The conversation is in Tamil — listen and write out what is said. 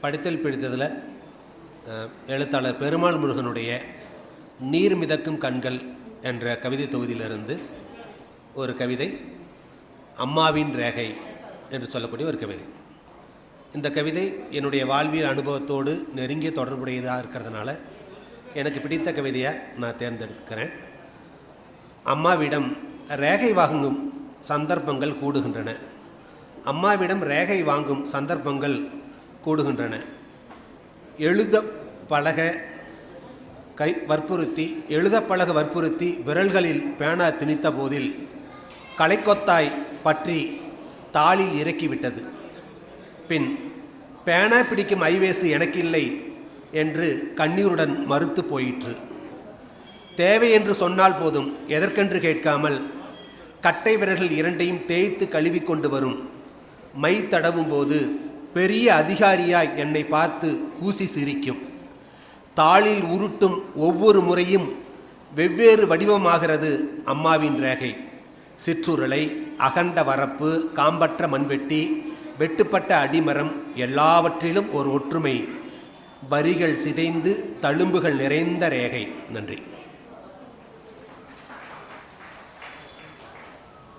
படித்தல் பிடித்ததில் எழுத்தாளர் பெருமாள் முருகனுடைய நீர் மிதக்கும் கண்கள் என்ற கவிதை தொகுதியிலிருந்து ஒரு கவிதை அம்மாவின் ரேகை என்று சொல்லக்கூடிய ஒரு கவிதை. இந்த கவிதை என்னுடைய வாழ்வியல் அனுபவத்தோடு நெருங்கிய தொடர்புடையதாக இருக்கிறதுனால எனக்கு பிடித்த கவிதையை நான் தேர்ந்தெடுக்கிறேன். அம்மாவிடம் ரேகை வாங்கும் சந்தர்ப்பங்கள் கூடுகின்றன. அம்மாவிடம் ரேகை வாங்கும் சந்தர்ப்பங்கள் கூடுகின்றன. எழுத பழக கை வற்புறுத்தி எழுத பழக வற்புறுத்தி விரல்களில் பேனா திணித்த போதில் களைக்கொத்தாய் பற்றி தாளில் இறக்கிவிட்டது. பின் பேனா பிடிக்கும் ஐவேசு எனக்கில்லை என்று கண்ணீருடன் மறுத்து போயிற்று. தேவை என்று சொன்னால் போதும் எதற்கென்று கேட்காமல் கட்டை விரல்கள் இரண்டையும் தேய்த்து கழுவி கொண்டு வரும். மை தடவும் போது பெரிய அதிகாரியாய் என்னை பார்த்து கூசி சிரிக்கும். தாளில் உருட்டும் ஒவ்வொரு முறையும் வெவ்வேறு வடிவமாகிறது அம்மாவின் ரேகை. சிற்றுருளை அகண்ட வரப்பு காம்பற்ற மண்வெட்டி வெட்டுப்பட்ட அடிமரம் எல்லாவற்றிலும் ஒரு ஒற்றுமை. வரிகள் சிதைந்து தழும்புகள் நிறைந்த ரேகை. நன்றி.